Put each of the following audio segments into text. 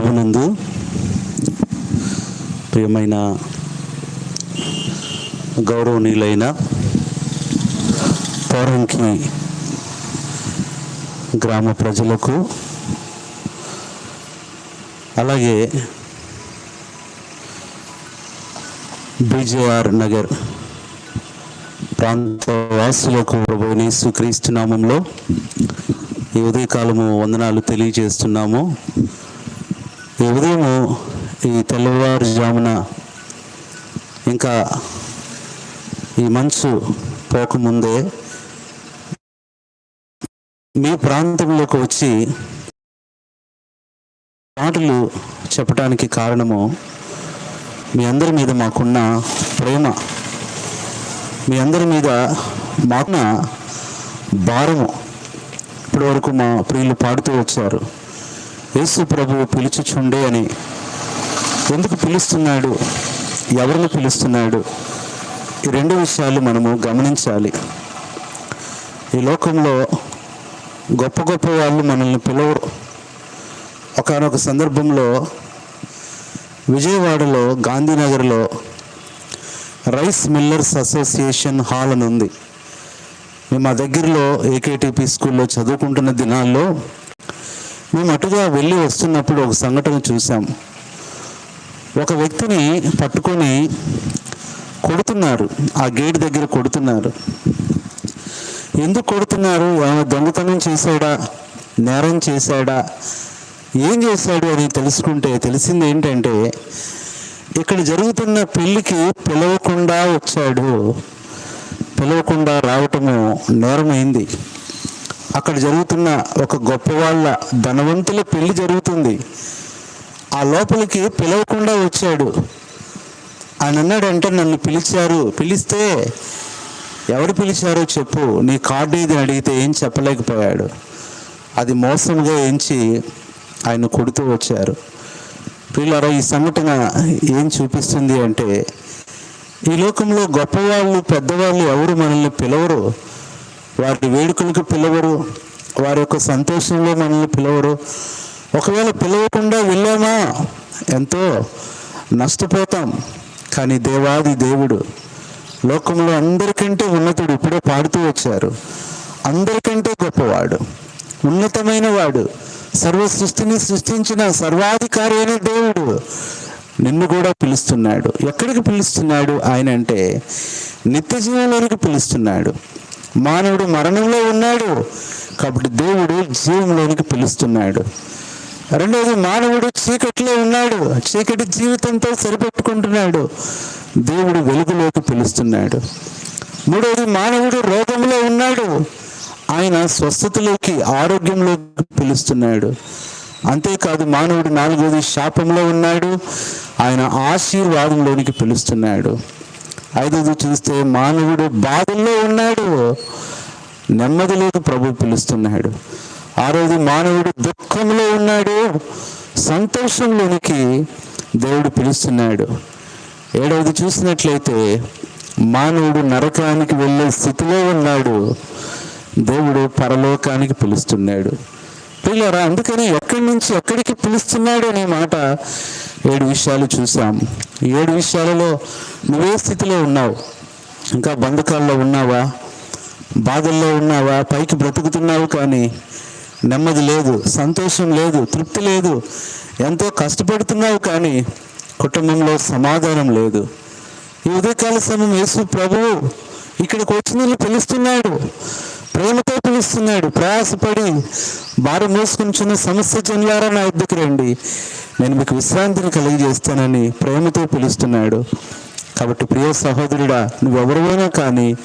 ప్రభునందు ప్రియమైన గౌరవనీయులైన పౌరంకి గ్రామ ప్రజలకు అలాగే బీజేఆర్ నగర్ ప్రాంత వాసులకు ప్రభునేసు క్రీస్తు నామంలో ఈ ఉదయకాలము వందనాలు తెలియజేస్తున్నాము. ఈ ఉదయం ఈ తెల్లవారుజామున ఇంకా ఈ మంచు పోకముందే మీ ప్రాంతంలోకి వచ్చి మాటలు చెప్పడానికి కారణము మీ అందరి మీద మాకున్న ప్రేమ మీ అందరి మీద మాకున్న భారము. ఇప్పటి వరకు మా ప్రియులు పాడుతూ వచ్చారు. యేసు ప్రభువు పిలుచుచుండే అని. ఎందుకు పిలుస్తున్నాడు? ఎవరిని పిలుస్తున్నాడు? ఈ రెండు విషయాలు మనము గమనించాలి. ఈ లోకంలో గొప్ప గొప్ప వాళ్ళు మనల్ని పిలవరు. ఒకనొక సందర్భంలో విజయవాడలో గాంధీనగర్లో రైస్ మిల్లర్స్ అసోసియేషన్ హాల్ అని ఉంది. మేము మా దగ్గరలో ఏకేటీపీ స్కూల్లో చదువుకుంటున్న దినాల్లో మేము అటుగా వెళ్ళి వస్తున్నప్పుడు ఒక సంఘటన చూసాం ఒక వ్యక్తిని పట్టుకొని కొడుతున్నారు. ఆ గేట్ దగ్గర కొడుతున్నారు. ఎందుకు కొడుతున్నారు? ఆమె దొంగతనం చేశాడా? నేరం చేశాడా? ఏం చేశాడు? అని తెలుసుకుంటే తెలిసింది ఏంటంటే ఇక్కడ జరుగుతున్న పెళ్ళికి పిలవకుండా వచ్చాడు. పిలవకుండా రావటము నేరమైంది. అక్కడ జరుగుతున్న ఒక గొప్ప వాళ్ళ ధనవంతుల పెళ్ళి జరుగుతుంది. ఆ లోపలికి పిలవకుండా వచ్చాడు. ఆయన అన్నాడంటే నన్ను పిలిచారు పిలిస్తే ఎవరు పిలిచారో చెప్పు నీ కార్డు ఏది? అడిగితే ఏం చెప్పలేకపోయాడు. అది మోసంగా ఎంచి ఆయన కొడుతూ వచ్చారు. పిల్లరా ఈ సంఘటన ఏం చూపిస్తుంది అంటే ఈ లోకంలో గొప్పవాళ్ళు పెద్దవాళ్ళు ఎవరు మనల్ని పిలవరు. వారి వేడుకలకు పిలవరు. వారి యొక్క సంతోషంలో మనల్ని పిలవరు. ఒకవేళ పిలవకుండా వెళ్ళామా? ఎంతో నష్టపోతాం. కానీ దేవాది దేవుడు లోకంలో అందరికంటే ఉన్నతుడు ఇప్పుడే పాడుతూ వచ్చారు. అందరికంటే గొప్పవాడు. ఉన్నతమైన వాడు. సర్వ సృష్టిని సృష్టించిన సర్వాధికారి అయిన దేవుడు నిన్ను కూడా పిలుస్తున్నాడు. ఎక్కడికి పిలుస్తున్నాడు? ఆయన అంటే నిత్య జీవంలోనికి పిలుస్తున్నాడు. మానవుడు మరణంలో ఉన్నాడు. కాబట్టి దేవుడు జీవంలోనికి పిలుస్తున్నాడు. రెండవది మానవుడు చీకటిలో ఉన్నాడు. చీకటి జీవితంతో సరిపెట్టుకుంటున్నాడు. దేవుడు వెలుగులోకి పిలుస్తున్నాడు. మూడవది మానవుడు రోగంలో ఉన్నాడు. ఆయన స్వస్థతలోకి ఆరోగ్యంలోకి పిలుస్తున్నాడు. అంతేకాదు మానవుడు నాలుగోది శాపంలో ఉన్నాడు. ఆయన ఆశీర్వాదంలోనికి పిలుస్తున్నాడు. ఐదవది చూస్తే మానవుడు బాధల్లో ఉన్నాడు. నెమ్మది లేదు ప్రభు పిలుస్తున్నాడు. ఆరోది మానవుడు దుఃఖంలో ఉన్నాడు. సంతోషంలోనికి దేవుడు పిలుస్తున్నాడు. ఏడవది చూసినట్లయితే మానవుడు నరకానికి వెళ్ళే స్థితిలో ఉన్నాడు. దేవుడు పరలోకానికి పిలుస్తున్నాడు. పిల్లరా అందుకని ఎక్కడి నుంచి ఎక్కడికి పిలుస్తున్నాడు అనే మాట ఏడు విషయాలు చూసాం ఏడు విషయాలలో నువ్వే స్థితిలో ఉన్నావు. ఇంకా బంధకాల్లో ఉన్నావా? బాధల్లో ఉన్నావా? పైకి బ్రతుకుతున్నావు కానీ నెమ్మది లేదు సంతోషం లేదు తృప్తి లేదు ఎంతో కష్టపడుతున్నావు కానీ కుటుంబంలో సమాధానం లేదు. ఈ ఉదయకాల సమయం యేసు ప్రభువు ఇక్కడికి వచ్చిన పిలుస్తున్నాడు. ప్రేమతో పిలుస్తున్నాడు. ప్రయాసపడి భారం మోసుకుంటున్న సమస్య జనులారా నా ఇద్దరికి రండి. నేను మీకు విశ్రాంతిని కలిగజేస్తానని ప్రేమతో పిలుస్తున్నాడు. కాబట్టి ప్రియ సహోదరుడా నువ్వెవరివైనా కానీ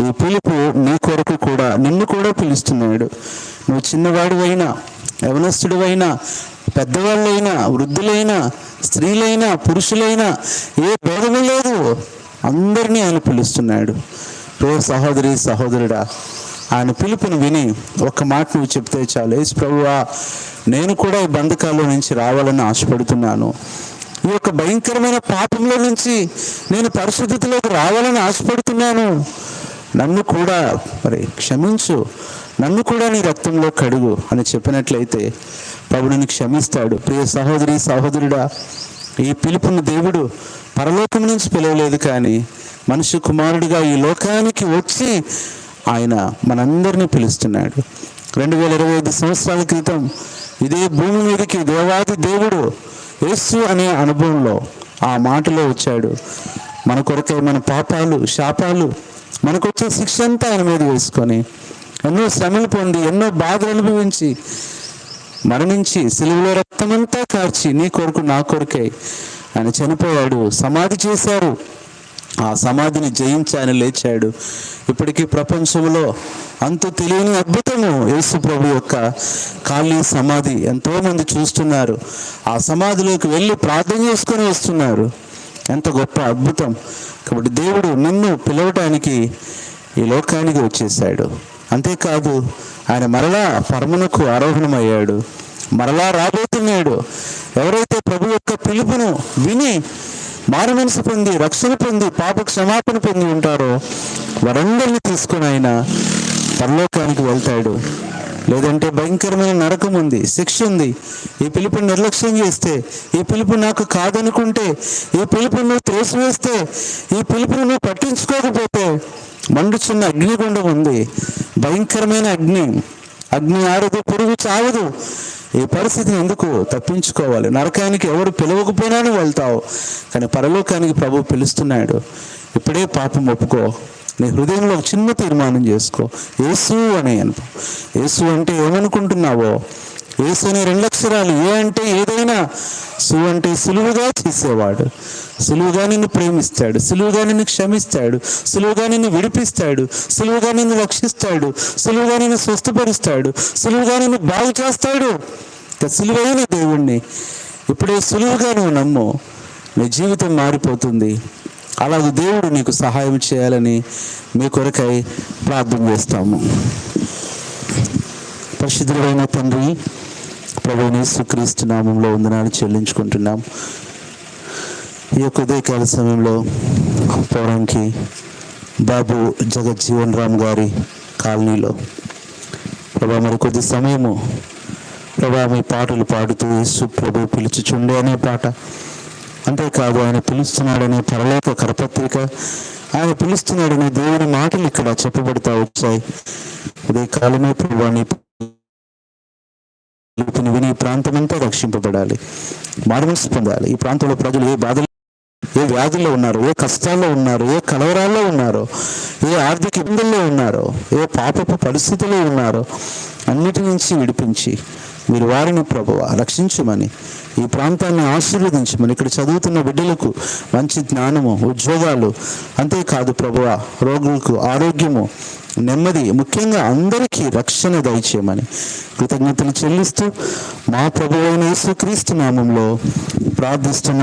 ఈ పిలుపు నీ కొరకు కూడా నిన్ను కూడా పిలుస్తున్నాడు. నువ్వు చిన్నవాడివైనా యవనస్తుడివైనా పెద్దవాళ్ళైనా వృద్ధులైనా స్త్రీలైనా పురుషులైనా ఏ భేదమే లేదు. అందరినీ ఆయన పిలుస్తున్నాడు. ప్రియ సహోదరి సహోదరుడా ఆయన పిలుపును విని ఒక్క మాట నువ్వు చెప్తే చాలు. ఏసు ప్రభువా నేను కూడా ఈ బంధకాల్లో నుంచి రావాలని ఆశపడుతున్నాను. ఈ యొక్క భయంకరమైన పాపంలో నుంచి నేను పరిశుద్ధతలోకి రావాలని ఆశపడుతున్నాను. నన్ను కూడా మరి క్షమించు. నన్ను కూడా నీ రక్తంలో కడుగు అని చెప్పినట్లయితే ప్రభుని క్షమిస్తాడు. ప్రియ సహోదరి సహోదరుడా ఈ పిలుపుని దేవుడు పరలోకం నుంచి పిలవలేదు కానీ మనిషి కుమారుడిగా ఈ లోకానికి వచ్చి ఆయన మనందరినీ పిలుస్తున్నాడు. రెండు వేల ఇరవై ఐదు సంవత్సరాల క్రితం ఇదే భూమి మీదకి దేవాది దేవుడు యేసు అనే అనుభవంలో ఆ మాటలో వచ్చాడు. మన కొరకై మన పాపాలు శాపాలు మనకు వచ్చే శిక్ష అంతా ఆయన మీద వేసుకొని ఎన్నో శ్రమలు పొంది ఎన్నో బాధలు అనుభవించి మరణించి సిలువలో రక్తమంతా కార్చి నీ కొరకు నా కొరకై ఆయన చనిపోయాడు సమాధి చేశారు. ఆ సమాధిని జయించి ఆయన లేచాడు. ఇప్పటికీ ప్రపంచంలో అంత తెలియని అద్భుతము యేసు ప్రభు యొక్క ఖాళీ సమాధి. ఎంతోమంది చూస్తున్నారు. ఆ సమాధిలోకి వెళ్ళి ప్రార్థన చేసుకొని వస్తున్నారు. ఎంత గొప్ప అద్భుతం. కాబట్టి దేవుడు నన్ను పిలవటానికి ఈ లోకానికి వచ్చేసాడు అంతేకాదు ఆయన మరలా పరమునకు ఆరోహణమయ్యాడు. మరలా రాబోతున్నాడు. ఎవరైతే ప్రభు యొక్క పిలుపును విని మారుమనసు పొంది రక్షణ పొంది పాప క్షమాపణ పొంది ఉంటారో వారందరినీ తీసుకుని ఆయన పరలోకానికి వెళ్తాడు. లేదంటే భయంకరమైన నరకం ఉంది శిక్ష ఉంది. ఈ పిలుపుని నిర్లక్ష్యం చేస్తే ఈ పిలుపు నాకు కాదనుకుంటే ఈ పిలుపు నువ్వు త్రోసివేస్తే ఈ పిలుపును నువ్వు పట్టించుకోకపోతే మండుచున్న అగ్నిగుండం ఉంది. భయంకరమైన అగ్ని. అగ్ని ఆరదు పురుగు చావదు. ఈ పరిస్థితిని ఎందుకు తప్పించుకోవాలి? నరకానికి ఎవరు పిలవకపోయినా వెళ్తావు. కానీ పరలోకానికి ప్రభు పిలుస్తున్నాడు. ఇప్పుడే పాపం ఒప్పుకో. నీ హృదయంలో ఒక చిన్న తీర్మానం చేసుకో. యేసు అనే అనుకో యేసు అంటే ఏమనుకుంటున్నావో? యేసు అనే రెండు అక్షరాలు ఏ అంటే ఏదైనా సు అంటే సులువుగా చేసేవాడు. సులువుగా నిన్ను ప్రేమిస్తాడు సులువుగా నిన్ను క్షమిస్తాడు సులువుగా నిన్ను విడిపిస్తాడు సులువుగా నిన్ను రక్షిస్తాడు సులువుగా నిన్ను స్వస్థపరుస్తాడు సులువుగా నిన్ను బాగు చేస్తాడు. సులువైన దేవుణ్ణి ఇప్పుడే సులువుగా నువ్వు నమ్ము నీ జీవితం మారిపోతుంది. అలాగే దేవుడు నీకు సహాయం చేయాలని మీ కొరకై ప్రార్థన చేస్తాము. పరిశుద్ధుడైన తండ్రి ప్రభుని సుక్రీస్తు నామంలో వందనాలు చెల్లించుకుంటున్నాం. ఈ యొక్క ఉదయకాల సమయంలో పౌరంకి బాబు జగజ్జీవన్ రామ్ గారి కాలనీలో ప్రభా మరి కొద్ది సమయము ప్రభా మీ పాటలు పాడుతూ యేసు ప్రభు పిలుచుచుండే అనే పాట. అంతేకాదు ఆయన పిలుస్తున్నాడనే పరలోక కరపత్రిక ఆయన పిలుస్తున్నాడనే దేవుని మాటలు ఇక్కడ చెప్పబడతా వచ్చాయి. ఉదయకాలమే కాలమే విని ఈ ప్రాంతమంతా రక్షింపబడాలి మార్మల్స్ పొందాలి. ఈ ప్రాంతంలో ప్రజలు ఏ బాధలు ఏ వ్యాధుల్లో ఉన్నారు ఏ కష్టాల్లో ఉన్నారు ఏ కలవరాల్లో ఉన్నారు ఏ ఆర్థిక ఇబ్బందుల్లో ఉన్నారు ఏ పాపపు పరిస్థితుల్లో ఉన్నారు అన్నిటి నుంచి విడిపించి మీరు వారిని ప్రభువ రక్షించమని ఈ ప్రాంతాన్ని ఆశీర్వదించమని ఇక్కడ చదువుతున్న బిడ్డలకు మంచి జ్ఞానము ఉద్యోగాలు అంతేకాదు ప్రభువ రోగులకు ఆరోగ్యము నెమ్మది. ముఖ్యంగా అందరికీ రక్షణ దయచేయమని కృతజ్ఞతలు చెల్లిస్తూ మా ప్రభు అయిన యేసుక్రీస్తు నామంలో ప్రార్థిస్తున్న.